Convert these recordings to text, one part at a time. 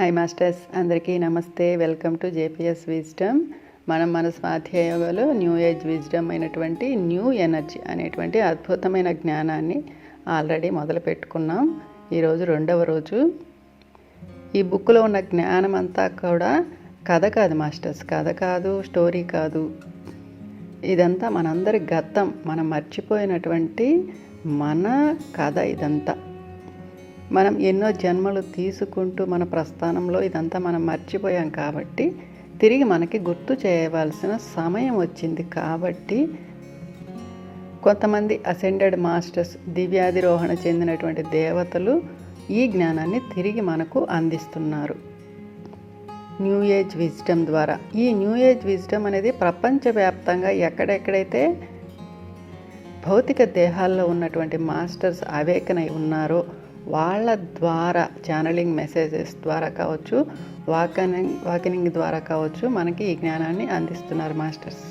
Hi masters అందరికీ నమస్తే. Welcome to JPS wisdom మనం మన స్వాధ్యాయ యోగాలో న్యూ ఏజ్ విజ్డమ్ అయినటువంటి న్యూ ఎనర్జీ అనేటువంటి అద్భుతమైన జ్ఞానాన్ని ఆల్రెడీ మొదలు పెట్టుకున్నాం. ఈరోజు రెండవ రోజు. ఈ బుక్లో ఉన్న జ్ఞానం అంతా కూడా కథ కాదు మాస్టర్స్ కథ కాదు స్టోరీ కాదు. ఇదంతా మనందరి గతం. మనం మర్చిపోయినటువంటి మన కథ ఇదంతా. మనం ఎన్నో జన్మలు తీసుకుంటూ మన ప్రస్థానంలో ఇదంతా మనం మర్చిపోయాం కాబట్టి తిరిగి మనకి గుర్తు చేయవలసిన సమయం వచ్చింది కాబట్టి కొంతమంది అసెండెడ్ మాస్టర్స్ దివ్యాధిరోహణ చెందినటువంటి దేవతలు ఈ జ్ఞానాన్ని తిరిగి మనకు అందిస్తున్నారు. న్యూ ఏజ్ విజ్డమ్ ద్వారా. ఈ న్యూ ఏజ్ విజ్డమ్ అనేది ప్రపంచవ్యాప్తంగా ఎక్కడెక్కడైతే భౌతిక దేహాల్లో ఉన్నటువంటి మాస్టర్స్ అవేకనై ఉన్నారో వాళ్ళ ద్వారా ఛానలింగ్ మెసేజెస్ ద్వారా కావచ్చు వాకనింగ్ వాకనింగ్ ద్వారా కావచ్చు మనకి ఈ జ్ఞానాన్ని అందిస్తున్నారు మాస్టర్స్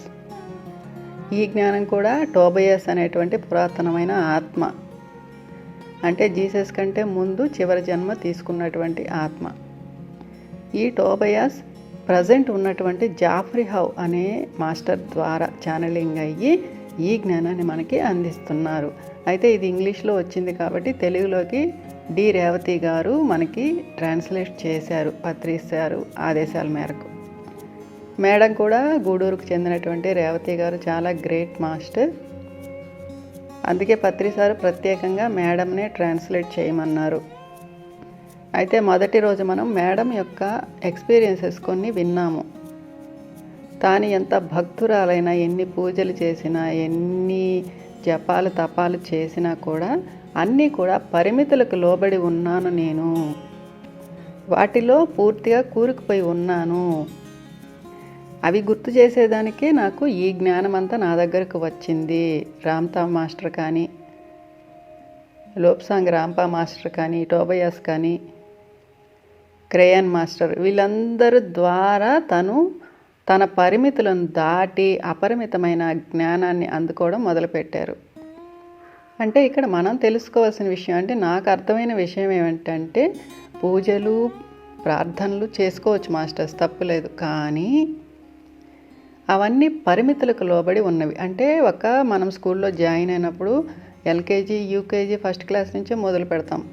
ఈ జ్ఞానం కూడా టోబయస్ అనేటువంటి పురాతనమైన ఆత్మ. అంటే జీసస్ కంటే ముందు చివరి జన్మ తీసుకున్నటువంటి ఆత్మ. ఈ టోబయాస్ ప్రజెంట్ ఉన్నటువంటి జాఫ్రీ హౌ అనే మాస్టర్ ద్వారా ఛానలింగ్ అయ్యి ఈ జ్ఞానాన్ని మనకి అందిస్తున్నారు. అయితే ఇది ఇంగ్లీష్లో వచ్చింది కాబట్టి తెలుగులోకి డి రేవతి గారు మనకి ట్రాన్స్లేట్ చేశారు పత్రిస్తారు ఆదేశాల మేరకు. మేడం కూడా గూడూరుకు చెందినటువంటి రేవతి గారు చాలా గ్రేట్ మాస్టర్. అందుకే పత్రిసారు ప్రత్యేకంగా మేడంనే ట్రాన్స్లేట్ చేయమన్నారు. అయితే మొదటి రోజు మనం మేడం యొక్క ఎక్స్పీరియన్సెస్ కొన్ని విన్నాము. తాను ఎంత భక్తురాలైనా ఎన్ని పూజలు చేసినా ఎన్ని జపాలు తపాలు చేసినా కూడా అన్నీ కూడా పరిమితులకు లోబడి ఉన్నాను నేను. వాటిలో పూర్తిగా కూరుకుపోయి ఉన్నాను. అవి గుర్తు చేసేదానికే నాకు ఈ జ్ఞానం అంతా నా దగ్గరకు వచ్చింది. రామ్తా మాస్టర్ కానీ లోప్సాంగ్ రాంపా మాస్టర్ కానీ టోబయాస్ కానీ క్రేయన్ మాస్టర్ వీళ్ళందరి ద్వారా తను తన పరిమితులను దాటి అపరిమితమైన జ్ఞానాన్ని అందుకోవడం మొదలుపెట్టారు. అంటే ఇక్కడ మనం తెలుసుకోవాల్సిన విషయం అంటే నాకు అర్థమైన విషయం ఏమిటంటే పూజలు ప్రార్థనలు చేసుకోవచ్చు మాస్టర్స్ తప్పులేదు కానీ అవన్నీ పరిమితులకు లోబడి ఉన్నవి. అంటే ఒక మనం స్కూల్లో జాయిన్ అయినప్పుడు ఎల్కేజీ యూకేజీ ఫస్ట్ క్లాస్ నుంచే మొదలు పెడతాం.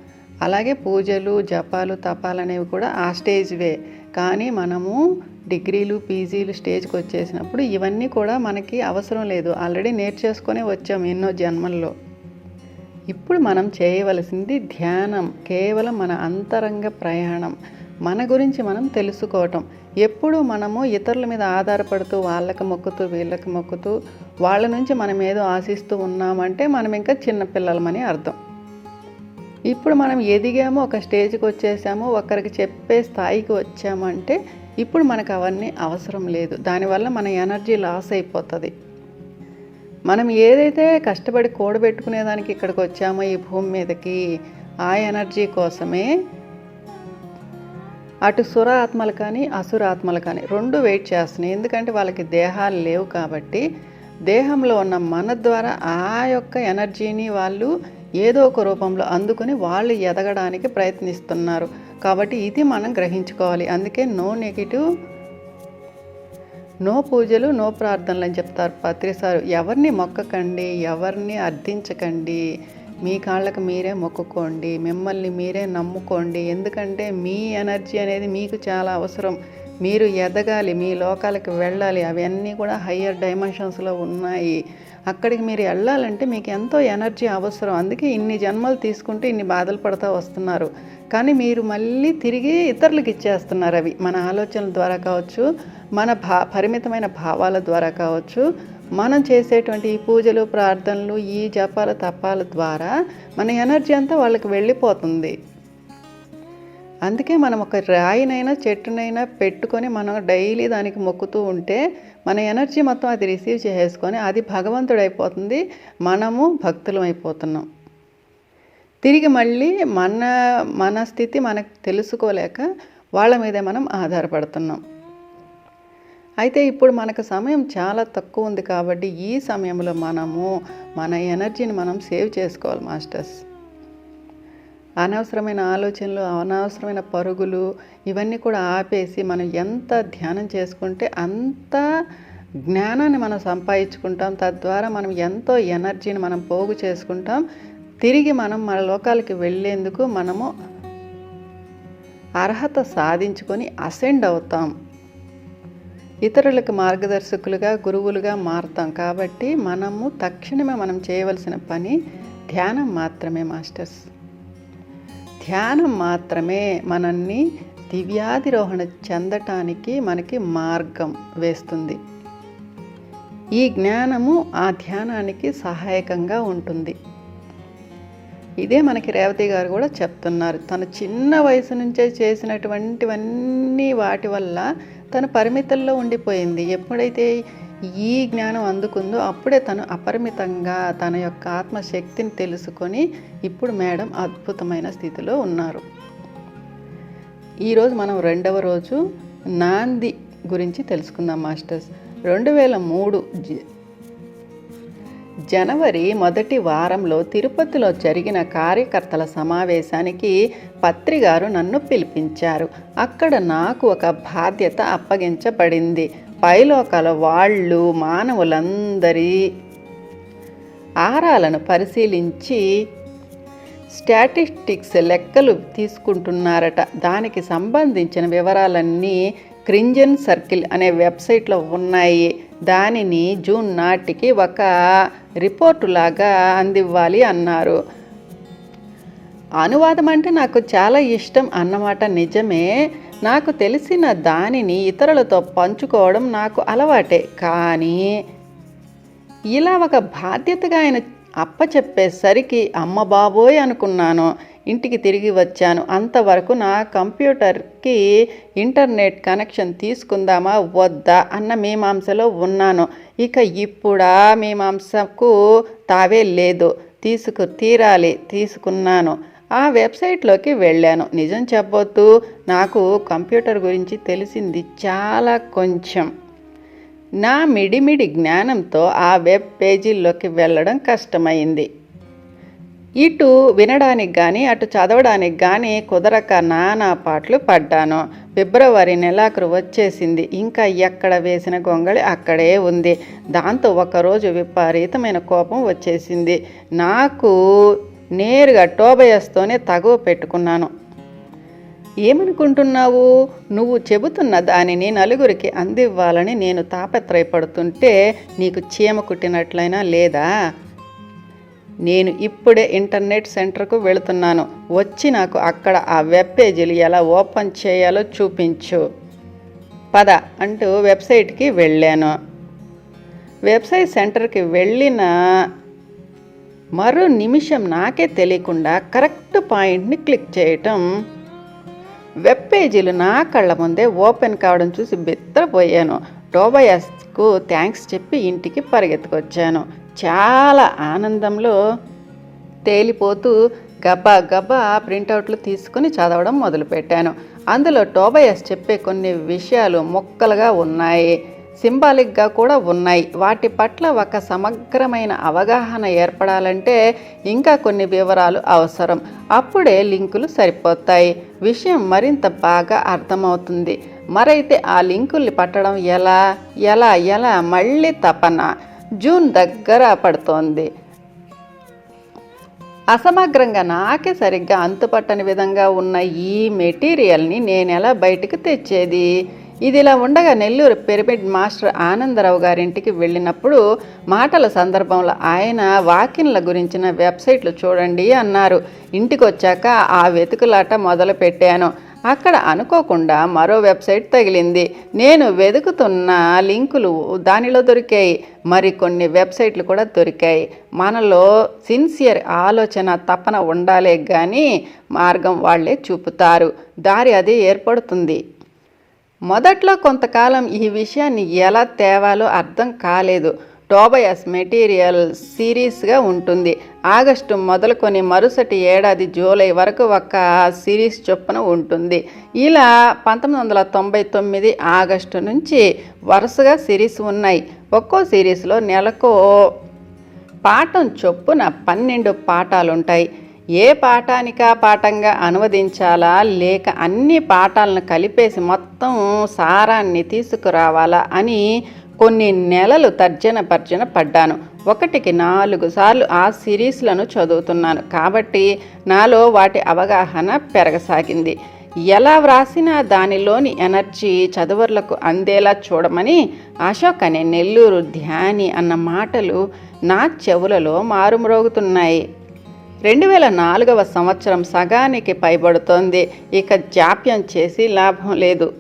అలాగే పూజలు జపాలు తపాలు అనేవి కూడా ఆ స్టేజ్వే కానీ మనము డిగ్రీలు పీజీలు స్టేజ్కి వచ్చేసినప్పుడు ఇవన్నీ కూడా మనకి అవసరం లేదు. ఆల్రెడీ నేర్చేసుకునే వచ్చాం ఎన్నో జన్మల్లో. ఇప్పుడు మనం చేయవలసింది ధ్యానం కేవలం మన అంతరంగ ప్రయాణం. మన గురించి మనం తెలుసుకోవటం. ఎప్పుడు మనము ఇతరుల మీద ఆధారపడుతూ వాళ్ళకి మొక్కుతూ వీళ్ళకి మొక్కుతూ వాళ్ళ నుంచి మనం ఏదో ఆశిస్తూ ఉన్నామంటే మనం ఇంకా చిన్నపిల్లలమని అర్థం. ఇప్పుడు మనం ఎదిగామో ఒక స్టేజ్కి వచ్చేసాము ఒకరికి చెప్పే స్థాయికి వచ్చామంటే ఇప్పుడు మనకు అవన్నీ అవసరం లేదు. దానివల్ల మన ఎనర్జీ లాస్ అయిపోతుంది. మనం ఏదైతే కష్టపడి కూడబెట్టుకునేదానికి ఇక్కడికి వచ్చామో ఈ భూమి మీదకి ఆ ఎనర్జీ కోసమే అటు సుర ఆత్మలు కానీ అసుర ఆత్మలు కానీ రెండు వెయిట్ చేస్తున్నాయి. ఎందుకంటే వాళ్ళకి దేహాలు లేవు కాబట్టి దేహంలో ఉన్న మన ద్వారా ఆ యొక్క ఎనర్జీని వాళ్ళు ఏదో ఒక రూపంలో అందుకొని వాళ్ళు ఎదగడానికి ప్రయత్నిస్తున్నారు. కాబట్టి ఇది మనం గ్రహించుకోవాలి. అందుకే నో నెగిటివ్ నో పూజలు నో ప్రార్థనలు అని చెప్తారు పత్రిసారు ఎవరిని మొక్కకండి ఎవరిని అర్థించకండి మీ కాళ్ళకు మీరే మొక్కుకోండి మిమ్మల్ని మీరే నమ్ముకోండి. ఎందుకంటే మీ ఎనర్జీ అనేది మీకు చాలా అవసరం. మీరు ఎదగాలి మీ లోకాలకు వెళ్ళాలి. అవన్నీ కూడా హయ్యర్ డైమెన్షన్స్లో ఉన్నాయి. అక్కడికి మీరు వెళ్ళాలంటే మీకు ఎంతో ఎనర్జీ అవసరం. అందుకే ఇన్ని జన్మలు తీసుకుంటే ఇన్ని బాధలు పడుతూ వస్తున్నారు. కానీ మీరు మళ్ళీ తిరిగి ఇతరులకు ఇచ్చేస్తున్నారు అవి. మన ఆలోచనల ద్వారా కావచ్చు మన భా పరిమితమైన భావాల ద్వారా కావచ్చు. మనం చేసేటువంటి ఈ పూజలు ప్రార్థనలు ఈ జపాల తపాల ద్వారా మన ఎనర్జీ అంతా వాళ్ళకి వెళ్ళిపోతుంది. అందుకే మనం ఒక రాయినైనా చెట్టునైనా పెట్టుకొని మనం డైలీ దానికి మొక్కుతూ ఉంటే మన ఎనర్జీ మొత్తం అది రిసీవ్ చేసుకొని అది భగవంతుడు అయిపోతుంది మనము భక్తులం అయిపోతున్నాం తిరిగి మళ్ళీ మన మన స్థితి మనకు తెలుసుకోలేక వాళ్ళ మీదే మనం ఆధారపడుతున్నాం. అయితే ఇప్పుడు మనకు సమయం చాలా తక్కువ ఉంది కాబట్టి ఈ సమయంలో మనము మన ఎనర్జీని మనం సేవ్ చేసుకోవాలి మాస్టర్స్. అనవసరమైన ఆలోచనలు అనవసరమైన పరుగులు ఇవన్నీ కూడా ఆపేసి మనం ఎంత ధ్యానం చేసుకుంటే అంత జ్ఞానాన్ని మనం సంపాదించుకుంటాం. తద్వారా మనం ఎంతో ఎనర్జీని మనం పోగు చేసుకుంటాం. తిరిగి మనం మన లోకాలకి వెళ్ళేందుకు మనము అర్హత సాధించుకొని అసెండ్ అవుతాం. ఇతరులకు మార్గదర్శకులుగా గురువులుగా మారుతాం. కాబట్టి మనము తక్షణమే మనం చేయవలసిన పని ధ్యానం మాత్రమే మాస్టర్స్. ధ్యానం మాత్రమే మనల్ని దివ్యాధిరోహణ చెందటానికి మనకి మార్గం వేస్తుంది. ఈ జ్ఞానము ఆ ధ్యానానికి సహాయకంగా ఉంటుంది. ఇదే మనకి రేవతి గారు కూడా చెప్తున్నారు. తన చిన్న వయసు నుంచే చేసినటువంటివన్నీ వాటి వల్ల తన పరిమితుల్లో ఉండిపోయింది. ఎప్పుడైతే ఈ జ్ఞానం అందుకుందో అప్పుడే తను అపరిమితంగా తన యొక్క ఆత్మశక్తిని తెలుసుకొని ఇప్పుడు మేడం అద్భుతమైన స్థితిలో ఉన్నారు. ఈరోజు మనం రెండవ రోజు నాంది గురించి తెలుసుకుందాం మాస్టర్స్. రెండు వేల మూడు జనవరి మొదటి వారంలో తిరుపతిలో జరిగిన కార్యకర్తల సమావేశానికి పత్రి గారు నన్ను పిలిపించారు. అక్కడ నాకు ఒక బాధ్యత అప్పగించబడింది. పైలోకాల వాళ్ళు మానవులందరి ఆహారాలను పరిశీలించి స్టాటిస్టిక్స్ లెక్కలు తీసుకుంటున్నారట. దానికి సంబంధించిన వివరాలన్నీ క్రింజన్ సర్కిల్ అనే వెబ్సైట్లో ఉన్నాయి. దానిని జూన్ నాటికి ఒక రిపోర్టు లాగా అందివ్వాలి అన్నారు. అనువాదం అంటే నాకు చాలా ఇష్టం అన్నమాట. నిజమే. నాకు తెలిసిన దానిని ఇతరులతో పంచుకోవడం నాకు అలవాటే కానీ ఇలా ఒక బాధ్యతగా ఆయన అప్పచెప్పేసరికి అమ్మ బాబోయ్ అనుకున్నాను. ఇంటికి తిరిగి వచ్చాను. అంతవరకు నా కంప్యూటర్కి ఇంటర్నెట్ కనెక్షన్ తీసుకుందామా వద్దా అన్న మీమాంసలో ఉన్నాను. ఇక ఇప్పుడా మీమాంసకు తావే లేదు. తీసుకు తీరాలి తీసుకున్నాను. ఆ వెబ్సైట్లోకి వెళ్ళాను. నిజం చెప్పొద్దు నాకు కంప్యూటర్ గురించి తెలిసింది చాలా కొంచెం. నా మిడిమిడి జ్ఞానంతో ఆ వెబ్ పేజీల్లోకి వెళ్ళడం కష్టమైంది. ఇటు వినడానికి కానీ అటు చదవడానికి కానీ కుదరక నానా పాటలు పడ్డాను. ఫిబ్రవరి నెలాఖరు వచ్చేసింది. ఇంకా ఎక్కడ వేసిన గొంగళి అక్కడే ఉంది. దాంతో ఒకరోజు విపరీతమైన కోపం వచ్చేసింది. నాకు నేరుగా టోబయస్తోనే తగువ పెట్టుకున్నాను. ఏమనుకుంటున్నావు? నువ్వు చెబుతున్న దానిని నలుగురికి అందివ్వాలని నేను తాపత్రయపడుతుంటే నీకు చీమ కుట్టినట్లయినా లేదా? నేను ఇప్పుడే ఇంటర్నెట్ సెంటర్కు వెళుతున్నాను. వచ్చి నాకు అక్కడ ఆ వెబ్ పేజీలు ఎలా ఓపెన్ చేయాలో చూపించు. పద అంటూ వెబ్సైట్కి వెళ్ళాను. వెబ్సైట్ సెంటర్కి వెళ్ళిన మరో నిమిషం నాకే తెలియకుండా కరెక్ట్ పాయింట్ని క్లిక్ చేయటం. వెబ్ పేజీలు నా కళ్ళ ముందే ఓపెన్ కావడం చూసి బిత్తరపోయాను టోబయాస్కు థ్యాంక్స్ చెప్పి ఇంటికి పరిగెత్తుకొచ్చాను. చాలా ఆనందంలో తేలిపోతూ గబా గబా ప్రింటౌట్లు తీసుకుని చదవడం మొదలుపెట్టాను. అందులో టోబయాస్ చెప్పే కొన్ని విషయాలు మొక్కలుగా ఉన్నాయి. సింబాలిక్గా కూడా ఉన్నాయి. వాటి పట్ల ఒక సమగ్రమైన అవగాహన ఏర్పడాలంటే ఇంకా కొన్ని వివరాలు అవసరం. అప్పుడే లింకులు సరిపోతాయి. విషయం మరింత బాగా అర్థమవుతుంది. మరైతే ఆ లింకుల్ని పట్టడం ఎలా? ఎలా? ఎలా? మళ్ళీ తపన. జూన్ దగ్గర పడుతోంది. అసమగ్రంగా నాకే సరిగ్గా అంతుపట్టని విధంగా ఉన్న ఈ మెటీరియల్ని నేను ఎలా బయటకు తెచ్చేది? ఇది ఇలా ఉండగా నెల్లూరు పిరమిడ్ మాస్టర్ ఆనందరావు గారింటికి వెళ్ళినప్పుడు మాటల సందర్భంలో ఆయన వాకిన్ల గురించిన వెబ్సైట్లు చూడండి అన్నారు. ఇంటికి వచ్చాక ఆ వెతుకులాట మొదలు పెట్టాను అక్కడ అనుకోకుండా మరో వెబ్సైట్ తగిలింది. నేను వెతుకుతున్న లింకులు దానిలో దొరికాయి. మరికొన్ని వెబ్సైట్లు కూడా దొరికాయి. మనలో సిన్సియర్ ఆలోచన తపన ఉండాలే కానీ మార్గం వాళ్ళే చూపుతారు. దారి అది ఏర్పడుతుంది. మొదట్లో కొంతకాలం ఈ విషయాన్ని ఎలా తేవాలో అర్థం కాలేదు. టోబయస్ మెటీరియల్ సిరీస్గా ఉంటుంది. ఆగస్టు మొదలుకొని మరుసటి ఏడాది జూలై వరకు ఒక సిరీస్ చొప్పున ఉంటుంది. ఇలా పంతొమ్మిది వందల తొంభై తొమ్మిది ఆగస్టు నుంచి వరుసగా సిరీస్ ఉన్నాయి. ఒక్కో సిరీస్లో నెలకు పాఠం చొప్పున పన్నెండు పాఠాలుంటాయి. ఏ పాఠానికా పాఠంగా అనువదించాలా? లేక అన్ని పాఠాలను కలిపేసి మొత్తం సారాన్ని తీసుకురావాలా అని కొన్ని నెలలు తర్జన పర్జన పడ్డాను. ఒకటికి నాలుగు సార్లు ఆ సిరీస్లను చదువుతున్నాను. కాబట్టి నాలో వాటి అవగాహన పెరగసాగింది. ఎలా వ్రాసినా దానిలోని ఎనర్జీ చదువర్లకు అందేలా చూడమని అశోక్ అనే నెల్లూరు ధ్యాని అన్న మాటలు నా చెవులలో మారుమ్రోగుతున్నాయి. రెండు వేల నాలుగవ సంవత్సరం సగానికి పైబడుతోంది. ఇక జాప్యం చేసి లాభం లేదు.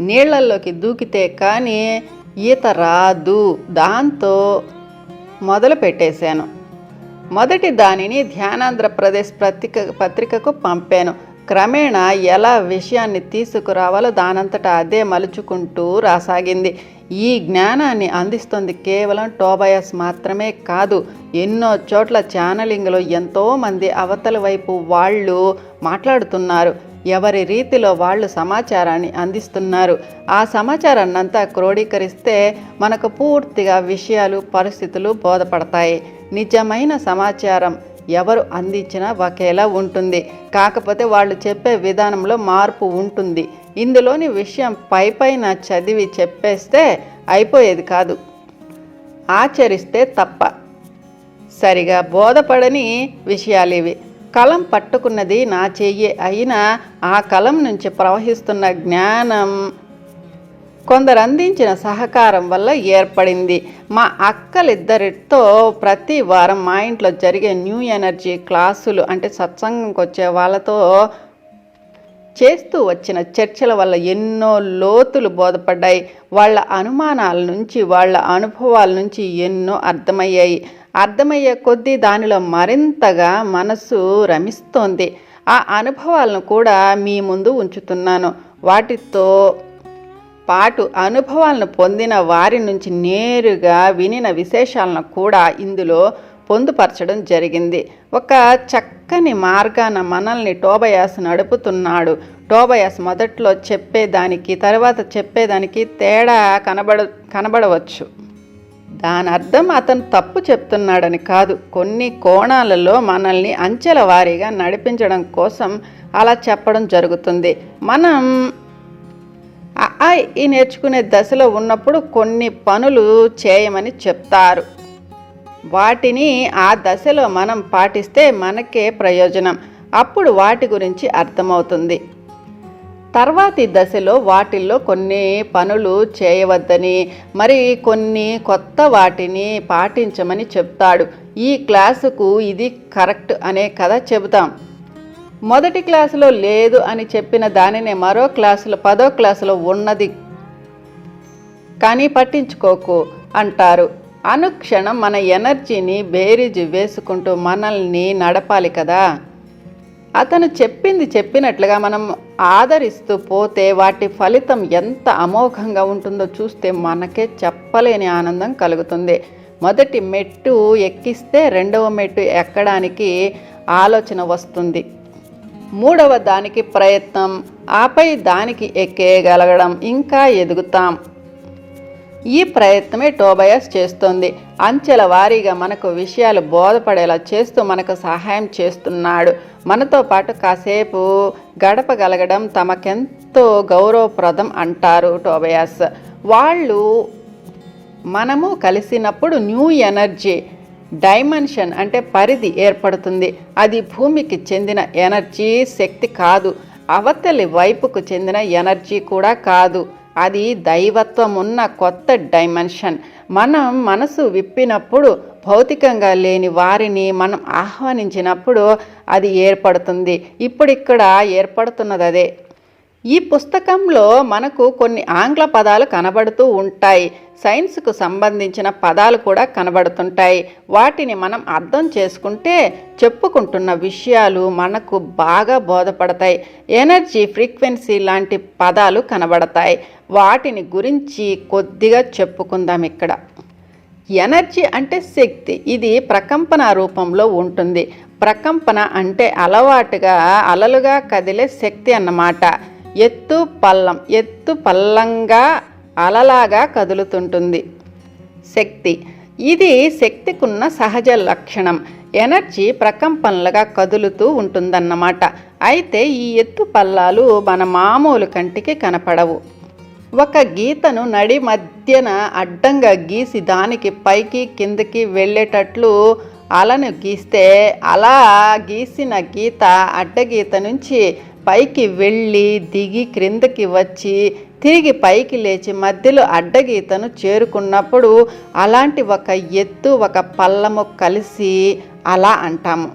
నీళ్ళలోకి దూకితే కానీ ఈత రాదు. దాంతో మొదలు పెట్టేశాను. మొదటి దానిని ధ్యానాంధ్రప్రదేశ్ పత్రిక పత్రికకు పంపాను. క్రమేణా ఎలా విషయాన్ని తీసుకురావాలో దానంతట అదే మలుచుకుంటూ రాసాగింది. ఈ జ్ఞానాన్ని అందిస్తుంది కేవలం టోబయస్ మాత్రమే కాదు ఎన్నో చోట్ల ఛానలింగ్లో ఎంతోమంది అవతల వైపు వాళ్ళు మాట్లాడుతున్నారు. ఎవరి రీతిలో వాళ్ళు సమాచారాన్ని అందిస్తున్నారు? ఆ సమాచారాన్నంతా క్రోడీకరిస్తే మనకు పూర్తిగా విషయాలు పరిస్థితులు బోధపడతాయి. నిజమైన సమాచారం ఎవరు అందించినా ఒకేలా ఉంటుంది. కాకపోతే వాళ్ళు చెప్పే విధానంలో మార్పు ఉంటుంది. ఇందులోని విషయం పై పైన చదివి చెప్పేస్తే అయిపోయేది కాదు. ఆచరిస్తే తప్ప. సరిగా బోధపడని విషయాలు ఇవి కలం పట్టుకున్నది నా చెయ్యి అయినా ఆ కలం నుంచి ప్రవహిస్తున్న జ్ఞానం కొందరు అందించిన సహకారం వల్ల ఏర్పడింది. మా అక్కలిద్దరితో ప్రతి వారం మా ఇంట్లో జరిగే న్యూ ఎనర్జీ క్లాసులు అంటే సత్సంగంకి వచ్చే వాళ్ళతో చేస్తూ వచ్చిన చర్చల వల్ల ఎన్నో లోతులు బోధపడ్డాయి. వాళ్ళ అనుమానాల నుంచి వాళ్ళ అనుభవాల నుంచి ఎన్నో అర్థమయ్యాయి. అర్థమయ్యే కొద్దీ దానిలో మరింతగా మనసు రమిస్తోంది. ఆ అనుభవాలను కూడా మీ ముందు ఉంచుతున్నాను. వాటితో పాటు అనుభవాలను పొందిన వారి నుంచి నేరుగా వినిన విశేషాలను కూడా ఇందులో పొందుపరచడం జరిగింది. ఒక చక్కని మార్గాన మనల్ని టోబయాస్ నడుపుతున్నాడు. టోబయాస్ మొదట్లో చెప్పేదానికి తర్వాత చెప్పేదానికి తేడా కనబడ కనబడవచ్చు. దాని అర్థం అతను తప్పు చెప్తున్నాడని కాదు. కొన్ని కోణాలలో మనల్ని అంచెల వారీగా నడిపించడం కోసం అలా చెప్పడం జరుగుతుంది. మనం ఆ ఈ నేర్చుకునే దశలో ఉన్నప్పుడు కొన్ని పనులు చేయమని చెప్తారు. వాటిని ఆ దశలో మనం పాటిస్తే మనకే ప్రయోజనం. అప్పుడు వాటి గురించి అర్థమవుతుంది. తర్వాతి దశలో వాటిల్లో కొన్ని పనులు చేయవద్దని మరి కొన్ని కొత్త వాటిని పాటించమని చెప్తాడు. ఈ క్లాసుకు ఇది కరెక్ట్ అనే కథ చెబుతాం. మొదటి క్లాసులో లేదు అని చెప్పిన దానినే మరో క్లాసులో పదో క్లాసులో ఉన్నది. కానీ పట్టించుకోకు అంటారు. అనుక్షణం మన ఎనర్జీని బేరీజు వేసుకుంటూ మనల్ని నడపాలి కదా. అతను చెప్పింది చెప్పినట్లుగా మనం ఆదరిస్తూ పోతే వాటి ఫలితం ఎంత అమోఘంగా ఉంటుందో చూస్తే మనకే చెప్పలేని ఆనందం కలుగుతుంది. మొదటి మెట్టు ఎక్కిస్తే రెండవ మెట్టు ఎక్కడానికి ఆలోచన వస్తుంది. మూడవ దానికి ప్రయత్నం. ఆపై దానికి ఎక్కేయగలగడం ఇంకా ఎదుగుతాం. ఈ ప్రయత్నమే టోబయాస్ చేస్తుంది. అంచెల వారీగా మనకు విషయాలు బోధపడేలా చేస్తూ మనకు సహాయం చేస్తున్నాడు. మనతో పాటు కాసేపు గడపగలగడం తమకెంతో గౌరవప్రదం అంటారు టోబయాస్. వాళ్ళు మనము కలిసినప్పుడు న్యూ ఎనర్జీ డైమెన్షన్ అంటే పరిధి ఏర్పడుతుంది. అది భూమికి చెందిన ఎనర్జీ శక్తి కాదు. అవతలి వైపుకు చెందిన ఎనర్జీ కూడా కాదు. అది దైవత్వం ఉన్న కొత్త డైమెన్షన్. మనం మనసు విప్పినప్పుడు భౌతికంగా లేని వారిని మనం ఆహ్వానించినప్పుడు అది ఏర్పడుతుంది. ఇప్పుడు ఇక్కడ ఏర్పడుతున్నది అదే. ఈ పుస్తకంలో మనకు కొన్ని ఆంగ్ల పదాలు కనబడుతూ ఉంటాయి. సైన్స్కు సంబంధించిన పదాలు కూడా కనబడుతుంటాయి. వాటిని మనం అర్థం చేసుకుంటే చెప్పుకుంటున్న విషయాలు మనకు బాగా బోధపడతాయి. ఎనర్జీ ఫ్రీక్వెన్సీ లాంటి పదాలు కనబడతాయి. వాటిని గురించి కొద్దిగా చెప్పుకుందాం ఇక్కడ. ఎనర్జీ అంటే శక్తి. ఇది ప్రకంపన రూపంలో ఉంటుంది. ప్రకంపన అంటే అలవాటుగా అలలుగా కదిలే శక్తి అన్నమాట. ఎత్తు పల్లం ఎత్తు పల్లంగా అలలాగా కదులుతుంటుంది. శక్తి. ఇది శక్తికున్న సహజ లక్షణం. ఎనర్జీ ప్రకంపనలుగా కదులుతూ ఉంటుందన్నమాట. అయితే ఈ ఎత్తు పల్లాలు మన మామూలు కంటికి కనపడవు. ఒక గీతను నడి మధ్యన అడ్డంగా గీసి దానికి పైకి కిందకి వెళ్ళేటట్లు అలను గీస్తే అలా గీసిన గీత అడ్డగీత నుంచి పైకి వెళ్ళి దిగి క్రిందకి వచ్చి తిరిగి పైకి లేచి మధ్యలో అడ్డగీతను చేరుకున్నప్పుడు అలాంటి ఒక ఎత్తు ఒక పల్లము కలిసి అలా అంటాము.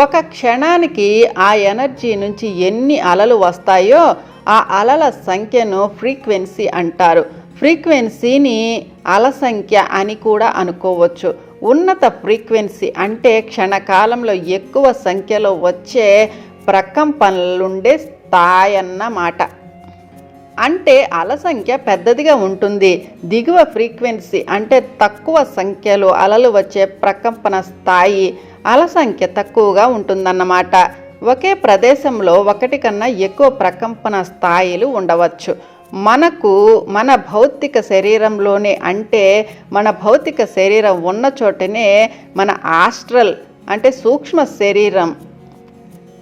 ఒక క్షణానికి ఆ ఎనర్జీ నుంచి ఎన్ని అలలు వస్తాయో ఆ అలల సంఖ్యను ఫ్రీక్వెన్సీ అంటారు. ఫ్రీక్వెన్సీని అల సంఖ్య అని కూడా అనుకోవచ్చు. ఉన్నత ఫ్రీక్వెన్సీ అంటే క్షణకాలంలో ఎక్కువ సంఖ్యలో వచ్చే ప్రకంపనలుండే స్థాయి అన్నమాట అంటే అల సంఖ్య పెద్దదిగా ఉంటుంది. దిగువ ఫ్రీక్వెన్సీ అంటే తక్కువ సంఖ్యలో అలలు వచ్చే ప్రకంపన స్థాయి అల సంఖ్య తక్కువగా ఉంటుందన్నమాట. ఒకే ప్రదేశంలో ఒకటి కన్నా ఎక్కువ ప్రకంపన స్థాయిలు ఉండవచ్చు. మనకు మన భౌతిక శరీరంలోనే అంటే మన భౌతిక శరీరం ఉన్న చోటనే మన ఆస్ట్రల్ అంటే సూక్ష్మ శరీరం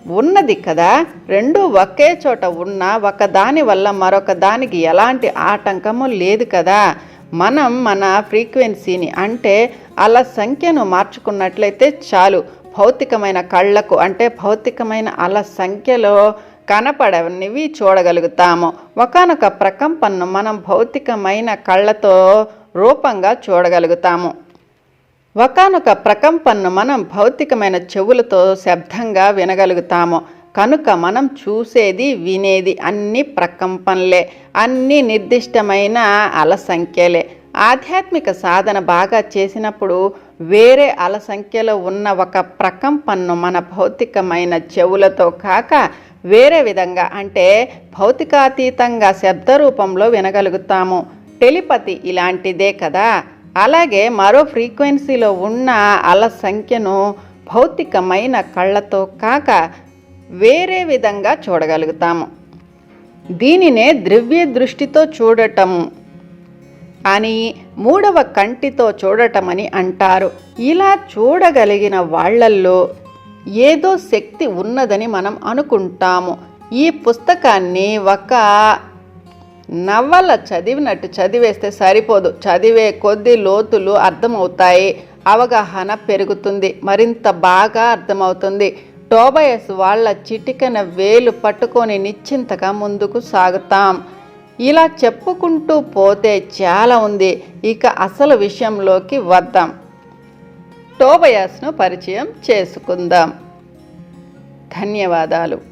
ఉన్నది కదా. రెండు ఒకే చోట ఉన్న ఒకదాని వల్ల మరొక దానికి ఎలాంటి ఆటంకము లేదు కదా. మనం మన ఫ్రీక్వెన్సీని అంటే అలా సంఖ్యను మార్చుకున్నట్లయితే చాలు. భౌతికమైన కళ్ళకు అంటే భౌతికమైన అలా సంఖ్యలో కనపడనివి చూడగలుగుతాము. ఒకనొక ప్రకంపనను మనం భౌతికమైన కళ్ళతో రూపంగా చూడగలుగుతాము. ఒకనొక ప్రకంపన్ను మనం భౌతికమైన చెవులతో శబ్దంగా వినగలుగుతాము. కనుక మనం చూసేది వినేది అన్ని ప్రకంపనలే అన్ని నిర్దిష్టమైన అలసంఖ్యలే. ఆధ్యాత్మిక సాధన బాగా చేసినప్పుడు వేరే అలసంఖ్యలో ఉన్న ఒక ప్రకంపన్ను మన భౌతికమైన చెవులతో కాక వేరే విధంగా అంటే భౌతికాతీతంగా శబ్ద రూపంలో వినగలుగుతాము. టెలిపతి ఇలాంటిదే కదా. అలాగే మరో ఫ్రీక్వెన్సీలో ఉన్న అల సంఖ్యను భౌతికమైన కళ్ళతో కాక వేరే విధంగా చూడగలుగుతాము. దీనినే ద్రవ్య దృష్టితో చూడటం అని మూడవ కంటితో చూడటమని అంటారు. ఇలా చూడగలిగిన వాళ్ళల్లో ఏదో శక్తి ఉన్నదని మనం అనుకుంటాము. ఈ పుస్తకాన్ని ఒక నవల చదివినట్టు చదివేస్తే సరిపోదు. చదివే కొద్ది లోతులు అర్థమవుతాయి. అవగాహన పెరుగుతుంది. మరింత బాగా అర్థమవుతుంది. టోబయస్ వాళ్ళ చిటికన వేలు పట్టుకొని నిశ్చింతగా ముందుకు సాగుతాం. ఇలా చెప్పుకుంటూ పోతే చాలా ఉంది. ఇక అసలు విషయంలోకి వద్దాం. టోబయాస్ను పరిచయం చేసుకుందాం. ధన్యవాదాలు.